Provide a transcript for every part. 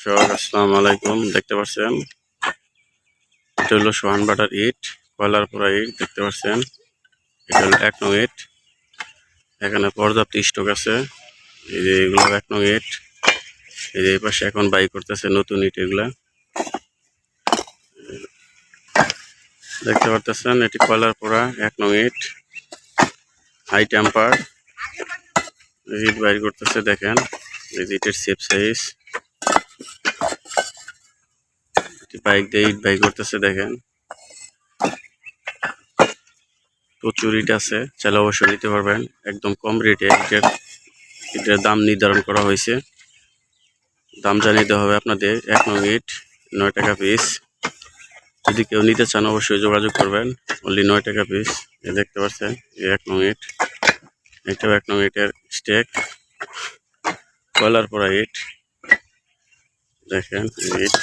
দর্শক আসসালামু আলাইকুম, দেখতে পাচ্ছেন? এটা হলো সোহান বাটার ইট, কয়লার পোড়া ইট, দেখতে পাচ্ছেন? এটা হলো এক নং ইট। এখানে পর্যাপ্ত স্টক আছে। এই যে এগুলো এক নং ইট। এই যে এই পাশে এখন বাই করতেছে নতুন ইট এগুলা। দেখতে পারতেছেন, এটি কয়লার পোড়া, এক নং ইট। High temper. ইট বাইর করতেছে, দেখেন। এই যে ইটের সেপ সাইজ বাইক দিয়ে ইট বাইক করতেছে, দেখেন। প্রচুর ইট আছে, চাইলে অবশ্যই নিতে পারবেন। একদম কম রেটে ইটের ইটের দাম নির্ধারণ করা হয়েছে। দাম জানিয়ে দেওয়া হবে আপনাদের, এক নং ইট নয় টাকা পিস যদি কেউ নিতে চান, অবশ্যই যোগাযোগ করবেন। অনলি নয় টাকা পিস এ দেখতে পাচ্ছেন এক নং ইট এটাও এক নং ইটের স্টেক কয়লার পরা ইট দেখেন ইট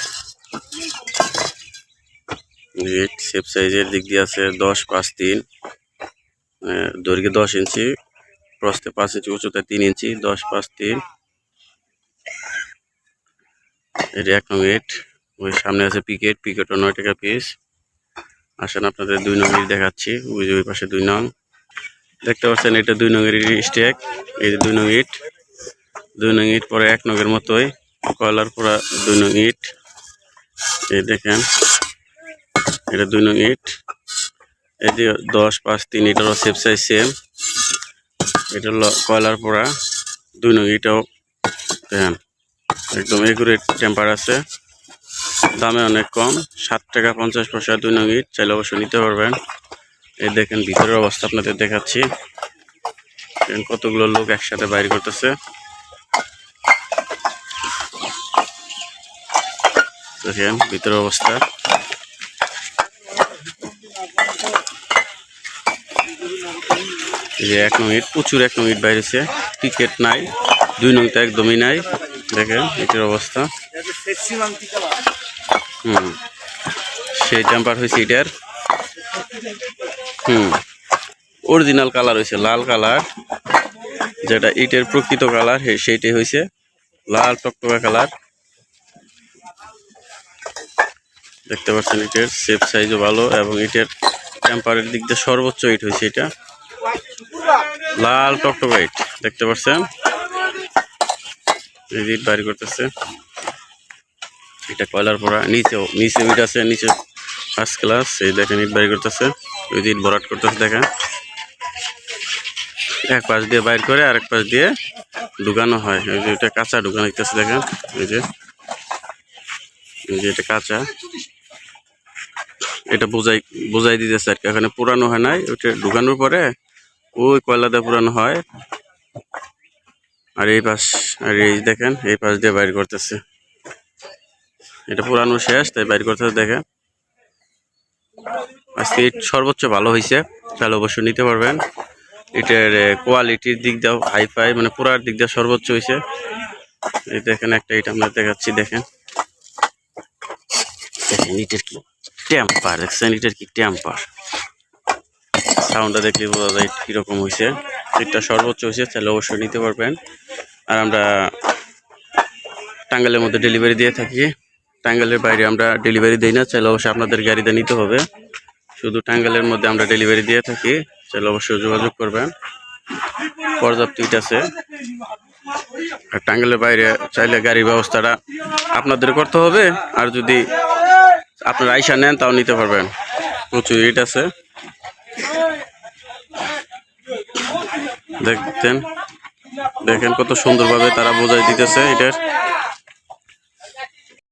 ইট শেপ সাইজের দিক দিয়ে আছে দশ পাঁচ তিন দৈর্ঘ্যে দশ ইঞ্চি, প্রস্থে পাঁচ ইঞ্চি, উচ্চতায় তিন ইঞ্চি, দশ পাঁচ তিন। এটি এক নং ইট ওই সামনে আছে পিকেট পিকেটও নয় টাকা পিস আসেন আপনাদের দুই নং ইট দেখাচ্ছি, ওই পাশে দুই নং। দেখতে পাচ্ছেন এটা দুই নং এর স্টেক এই যে দুই নং ইট দুই নং ইট পরে এক নগের মতোই, কয়লার পরা দুই নং ইট এই দেখেন। এটা দুই নং ইট। যে দশ, পাঁচ, তিন, এটারও সেফ সাইজ সেম এটা হলো কয়লার পোড়া। দুই নং ইটাও, দেখেন, একদম একুরেট টেম্পার আছে। দামে অনেক কম, সাত টাকা পঞ্চাশ পয়সা দুই নং ইট, চাইলে অবশ্যই নিতে পারবেন। এই দেখেন ভিতরের অবস্থা আপনাদের দেখাচ্ছি। কতগুলো লোক একসাথে বাইর করতেছে। দেখেন ভিতরের অবস্থা। যে এক নং ইট প্রচুর এক নং ইট বাইরেছে টিকেট নাই, দুই নং তো একদমই নাই। দেখেন, এটার অবস্থা। হুম, সেই টেম্পার হয়েছে এটার। হুম অরিজিনাল কালার হয়েছে, লাল কালার যেটা ইটের প্রকৃত কালার সেইটাই হয়েছে। লাল টকটকা কালার দেখতে পাচ্ছেন ইটের সেফ সাইজও ভালো, এবং ইটের টেম্পারের দিক দিয়ে সর্বোচ্চ ইট হয়েছে এটা। লাল টকটকা ইট দেখতে পাচ্ছেন? এই বাইর করতেছে। এটা কয়লার পরা নিচেও, নিচে ইট আছে, নিচে ফার্স্ট ক্লাস এই দেখেন ইট বাইর করতেছে। ওই ভরাট করতেছে, দেখেন। এক পাশ দিয়ে বাইর করে আরেক পাশ দিয়ে ঢুকানো হয়। ওই যে এটা কাঁচা ঢুকানো হইতেছে, দেখেন। এই যে এই যে এটা কাঁচা। এটা বোঝাই বোঝাই দিতেছে আর কি। এখানে পুরানো হয় নাই, ওইটা ঢুকানোর পরে ওই কয়লা দিয়ে পুরানো হয়। আর এই পাশ, আর এই দেখেন, এই পাশ দিয়ে বাইর করতেছে। এটা পুরানো শেষ, তাই বাইর করতেছে, দেখেন। আজকে সর্বোচ্চ ভালো হয়েছে তাহলে অবশ্যই নিতে পারবেন। এটার কোয়ালিটির দিক দিয়েও হাই ফাই মানে পুরার দিক দিয়ে সর্বোচ্চ হয়েছে এই দেখেন একটা ইট আমরা দেখাচ্ছি, দেখেন। দেখেন, ইটের কি টেম্পার দেখছেন, ইটের কি টেম্পার সাউন্ডটা দেখলে বোঝা যায় কীরকম হয়েছে ইটটা সর্বোচ্চ হয়েছে তাহলে অবশ্যই নিতে পারবেন। আর আমরা টাঙ্গালের মধ্যে ডেলিভারি দিয়ে থাকি। টাঙ্গালের বাইরে আমরা ডেলিভারি দিই না, চাইলে অবশ্যই আপনাদের গাড়িতে নিতে হবে। শুধু টাঙ্গালের মধ্যে আমরা ডেলিভারি দিয়ে থাকি, চাইলে অবশ্যই যোগাযোগ করবেন। পর্যাপ্ত ইট আছে। আর টাঙ্গালের বাইরে চাইলে গাড়ির ব্যবস্থাটা আপনাদের করতে হবে। আর যদি আপনারা আইসা নেন, তাও নিতে পারবেন। প্রচুর ইট আছে। দেখতেন। দেখেন কত সুন্দরভাবে তারা বোঝাই দিতেছে এটার।